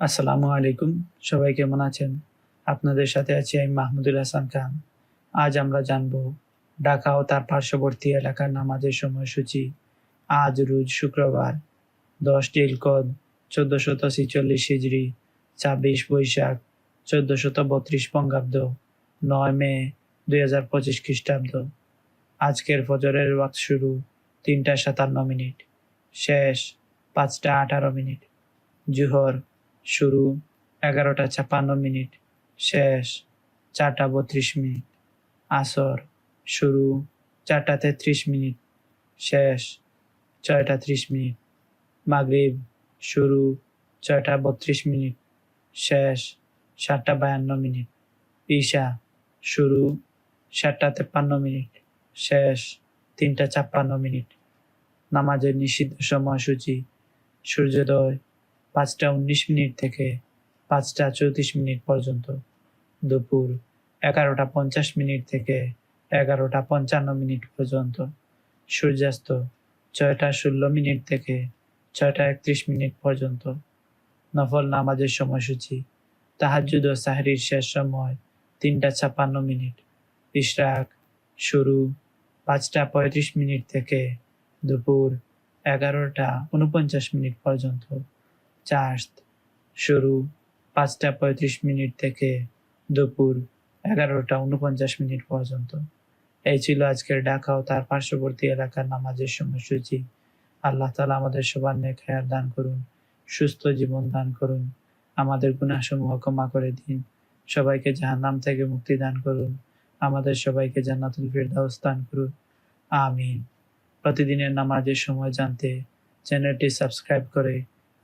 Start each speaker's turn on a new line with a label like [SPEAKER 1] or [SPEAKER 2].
[SPEAKER 1] আসসালামু আলাইকুম। সবাই কেমন আছেন? আপনাদের সাথে আছি আমি মাহমুদুল হাসান খান। আজ আমরা জানব ঢাকা ও তার পার্শ্ববর্তী এলাকার নামাজের সময়সূচি। আজ রোজ শুক্রবার, দশ টিলকদ চোদ্দশত ছিচল্লিশ হিজড়ি ছাব্বিশ বৈশাখ, চোদ্দশত বত্রিশ বঙ্গাব্দ, নয় মে, দুই হাজার পঁচিশ খ্রিস্টাব্দ। আজকের ফজরের ওয়াক্ত শুরু তিনটা সাতান্ন মিনিট। শেষ পাঁচটা আঠারো মিনিট। জুহর শুরু, এগারোটা ছাপ্পান্ন মিনিট, শেষ, চারটা বত্রিশ মিনিট, আসর, শুরু, চারটা তেত্রিশ মিনিট, শেষ, ছয়টা ত্রিশ মিনিট, মাগরিব, শুরু, ছয়টা বত্রিশ মিনিট, শেষ, সাতটা বায়ান্ন মিনিট, ঈশা, শুরু, সাতটা তেপ্পান্ন মিনিট, শেষ, তিনটা ছাপ্পান্ন মিনিট, নামাজের নিষিদ্ধ সময়সূচি, সূর্যোদয় পাঁচটা উনিশ মিনিট থেকে পাঁচটা চৌত্রিশ মিনিট পর্যন্ত। দুপুর এগারোটা পঞ্চাশ মিনিট থেকে এগারোটা পঞ্চান্ন মিনিট পর্যন্ত। সূর্যাস্ত ছয়টা ষোলো মিনিট থেকে ছয়টা একত্রিশ মিনিট পর্যন্ত। নফল নামাজের সময়সূচি। তাহাজুদ ও সাহরির শেষ সময় তিনটা ছাপ্পান্ন মিনিট। ইশরাক শুরু পাঁচটা পঁয়ত্রিশ মিনিট থেকে দুপুর এগারোটা উনপঞ্চাশ মিনিট পর্যন্ত। চার্জ শুরু পাঁচটা পঁয়ত্রিশ মিনিট থেকে দুপুর এগারোটা উনপঞ্চাশ মিনিট পর্যন্ত। এই ছিল আজকের ঢাকা ও তার পার্শ্ববর্তী এলাকার নামাজের সময়সূচি। আল্লাহ তালা আমাদের সবার নেক হায়াত দান করুন, সুস্থ জীবন দান করুন, আমাদের গুণাসমূহ ক্ষমা করে দিন। সবাইকে জাহান্নাম থেকে মুক্তি দান করুন, আমাদের সবাইকে জান্নাতুল ফিরদাউস দান করুন। আমিন। প্রতিদিনের নামাজের সময় জানতে চ্যানেলটি সাবস্ক্রাইব করে